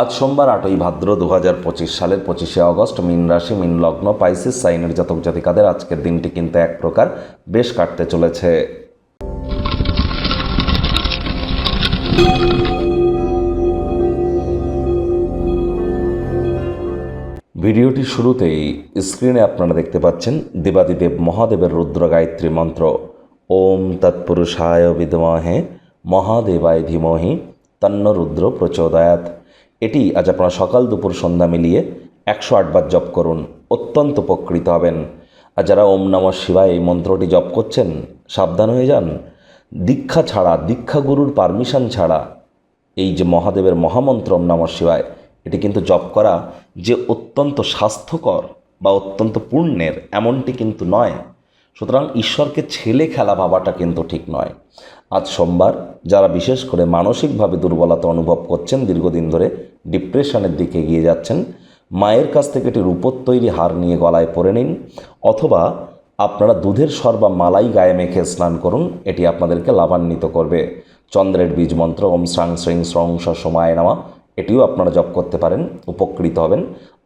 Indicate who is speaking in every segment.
Speaker 1: আজ সোমবার আটই ভাদ্র দু হাজার পঁচিশ সালের পঁচিশে অগস্ট মিন রাশি, মিন লগ্ন, পাইসিস, সাইনের জাতক জাতিকাদের আজকের দিনটি কিন্তু এক প্রকার বেশ কাটতে চলেছে। ভিডিওটির শুরুতেই স্ক্রিনে আপনারা দেখতে পাচ্ছেন দেবাদিদেব মহাদেবের রুদ্র গায়ত্রী মন্ত্র। ওম তৎপুরুষায় বিদ্মহে মহাদেবায় ধীমহি তন্ন রুদ্র প্রচোদয়াত এটি আজ আপনারা সকাল দুপুর সন্ধ্যা মিলিয়ে একশো আটবার জপ করুন। অত্যন্ত উপকৃত হবেন। আর যারা ওম নমঃ শিবায় এই মন্ত্রটি জপ করছেন, সাবধান হয়ে যান। দীক্ষা ছাড়া দীক্ষাগুরুর পারমিশন ছাড়া এই যে মহাদেবের মহামন্ত্র ওম নমঃ শিবায়, এটি কিন্তু জপ করা যে অত্যন্ত স্বাস্থ্যকর বা অত্যন্ত পুণ্যের, এমনটি কিন্তু নয়। সুতরাং ঈশ্বরকে ছেলে খেলা ভাবাটা কিন্তু ঠিক নয়। আজ সোমবার যারা বিশেষ করে মানসিকভাবে দুর্বলতা অনুভব করছেন, দীর্ঘদিন ধরে ডিপ্রেশনের দিকে এগিয়ে যাচ্ছেন, মায়ের কাছ থেকে একটি রূপোর তৈরি হার নিয়ে গলায় পরে নিন অথবা আপনারা দুধের সর বা মালাই গায়ে মেখে স্নান করুন, এটি আপনাদেরকে লাভান্বিত করবে। চন্দ্রের বীজ মন্ত্র, ওম শ্রাং শ্রিং শ্রং সময় নামা, এটিও আপনারা জপ করতে পারেন, উপকৃত হবেন।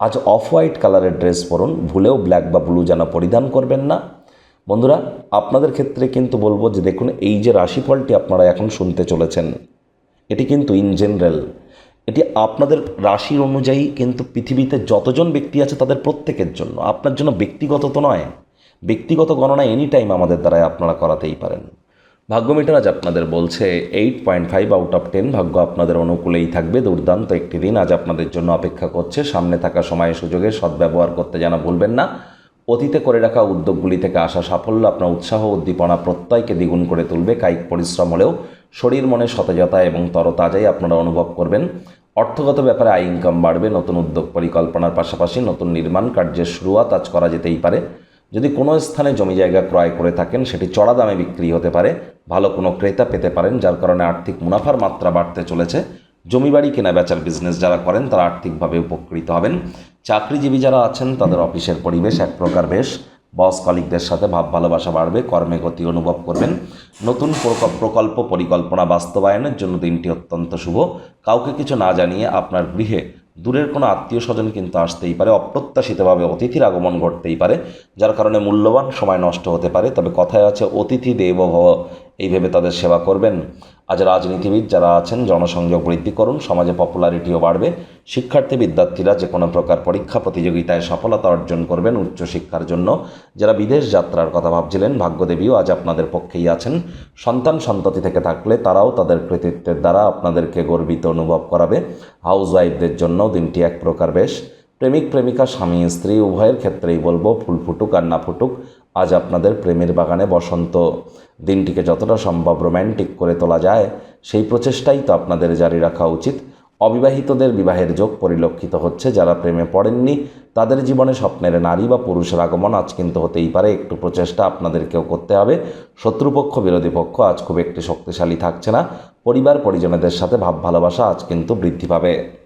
Speaker 1: আজ অফ হোয়াইট কালারের ড্রেস পরুন, ভুলেও ব্ল্যাক বা ব্লু যেন পরিধান করবেন না। বন্ধুরা, আপনাদের ক্ষেত্রে কিন্তু বলব যে দেখুন, এই যে রাশিফলটি আপনারা এখন শুনতে চলেছেন, এটি কিন্তু ইন জেনারেল এটি আপনাদের রাশির অনুযায়ী কিন্তু পৃথিবীতে যতজন ব্যক্তি আছে তাদের প্রত্যেকের জন্য, আপনার জন্য ব্যক্তিগত তো নয়, ব্যক্তিগত গণনা এনি টাইম আমাদের দ্বারাই আপনারা করাতেই পারেন। ভাগ্য মিটার আজ আপনাদের বলছে eight point five out of ten ভাগ্য আপনাদের অনুকূলেই থাকবে, দুর্দান্ত একটি দিন আজ আপনাদের জন্য অপেক্ষা করছে, সামনে থাকা সময় সুযোগে সদ্ব্যবহার করতে যেন ভুলবেন না। অতীতে করে রাখা উদ্যোগগুলি থেকে আসা সাফল্য আপনার উৎসাহ, উদ্দীপনা প্রত্যয়কে দ্বিগুণ করে তুলবে। কায়িক পরিশ্রম হলেও শরীর মনে সতেজতা এবং তরতাজাই আপনারা অনুভব করবেন। অর্থগত ব্যাপারে আয় ইনকাম বাড়বে, নতুন উদ্যোগ পরিকল্পনার পাশাপাশি নতুন নির্মাণ কার্যের শুরুয়াত আজ করা যেতেই পারে। যদি কোনো স্থানে জমি জায়গা ক্রয় করে থাকেন, সেটি চড়া দামে বিক্রি হতে পারে। ভালো কোনো ক্রেতা পেতে পারেন, যার কারণে আর্থিক মুনাফার মাত্রা বাড়তে চলেছে। জমি বাড়ি কেনা বেচার বিজনেস যারা করেন, তারা আর্থিকভাবে উপকৃত হবেন। চাকরিজীবী যারা আছেন, তাদের অফিসের পরিবেশ এক প্রকার বেশ। বস কলিকদের সাথে ভাব ভালোবাসা বাড়বে, কর্মে গতি অনুভব করবেন। নতুন প্রক- প্রকল্প পরিকল্পনা বাস্তবায়নের জন্য দিনটি অত্যন্ত শুভ। কাউকে কিছু না জানিয়ে আপনার গৃহে দূরের কোনো আত্মীয় স্বজন কিন্তু আসতেই পারে, অপ্রত্যাশিতভাবে অতিথির আগমন ঘটতেই পারে, যার কারণে মূল্যবান সময় নষ্ট হতে পারে। তবে কথায় আছে, অতিথি দেব এই ভেবে তাদের সেবা করবেন। আজ রাজনীতিবিদ যারা আছেন, জনসংযোগ বৃদ্ধি করুন, সমাজে পপুলারিটিও বাড়বে, শিক্ষার্থী, বিদ্যার্থীরা যে কোনো প্রকার পরীক্ষা, প্রতিযোগিতায় সফলতা অর্জন করবেন উচ্চশিক্ষার জন্য। যারা বিদেশ যাত্রার কথা ভাবছিলেন, ভাগ্যদেবীও আজ আপনাদের পক্ষেই আছেন। সন্তান সন্ততি থেকে থাকলে তারাও তাদের কৃতিত্বের দ্বারা আপনাদেরকে গর্বিত অনুভব করাবে। হাউস ওয়াইফদের জন্য দিনটি এক প্রকার বেশ। প্রেমিক, প্রেমিকা, স্বামী, স্ত্রী, উভয়ের ক্ষেত্রেই বলব, ফুল ফুটুক আর না ফুটুক, আজ আপনাদের প্রেমের বাগানে বসন্ত। দিনটিকে যতটা সম্ভব রোম্যান্টিক করে তোলা যায়, সেই প্রচেষ্টাই তো আপনাদের জারি রাখা উচিত। অবিবাহিতদের বিবাহের যোগ পরিলক্ষিত হচ্ছে, যারা প্রেমে পড়েননি, তাদের জীবনে স্বপ্নের নারী বা পুরুষের আগমন আজ কিন্তু হতেই পারে। একটু প্রচেষ্টা আপনাদেরকেও করতে হবে। শত্রুপক্ষ, বিরোধী পক্ষ আজ খুব একটি শক্তিশালী থাকছে না। পরিবার, পরিজনদের সাথে ভাব ভালোবাসা আজ কিন্তু বৃদ্ধি পাবে।